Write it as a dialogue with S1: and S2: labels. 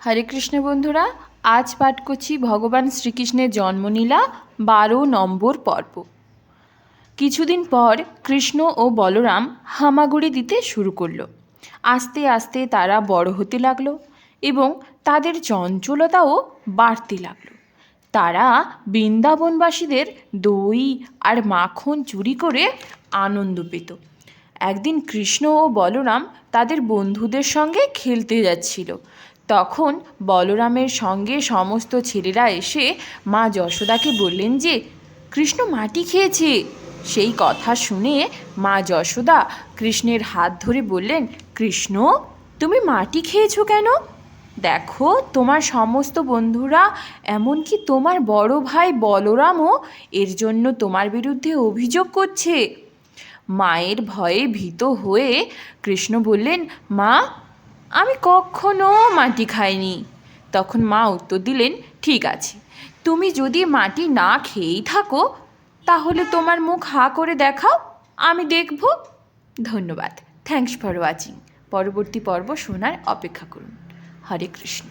S1: হরে কৃষ্ণ বন্ধুরা, আজ পাঠ করছি ভগবান শ্রীকৃষ্ণের জন্মলীলা, বারো নম্বর পর্ব। কিছুদিন পর কৃষ্ণ ও বলরাম হামাগুড়ি দিতে শুরু করল। আস্তে আস্তে তারা বড় হতে লাগল এবং তাদের চঞ্চলতাও বাড়তে লাগল। তারা বৃন্দাবনবাসীদের দই আর মাখন চুরি করে আনন্দ পেত। একদিন কৃষ্ণ ও বলরাম তাদের বন্ধুদের সঙ্গে খেলতে যাচ্ছিল। তখন বলরামের সঙ্গে সমস্ত ছেলেরা এসে মা যশোদাকে বললেন যে, কৃষ্ণ মাটি খেয়েছে। সেই কথা শুনে মা যশোদা কৃষ্ণের হাত ধরে বললেন, কৃষ্ণ, তুমি মাটি খেয়েছো কেন? দেখো, তোমার সমস্ত বন্ধুরা, এমনকি তোমার বড় ভাই বলরামও এর জন্য তোমার বিরুদ্ধে অভিযোগ করছে। মায়ের ভয়ে ভীত হয়ে কৃষ্ণ বললেন, মা আমি কখনো মাটি খাইনি। তখন মা উত্তর দিলেন, ঠিক আছে। তুমি যদি মাটি না খেয়েই থাকো, তাহলে তোমার মুখ হা করে দেখাও, আমি দেখব। ধন্যবাদ। থ্যাংকস ফর ওয়াচিং পরবর্তী পর্ব শোনার অপেক্ষা করুন। হরে কৃষ্ণ।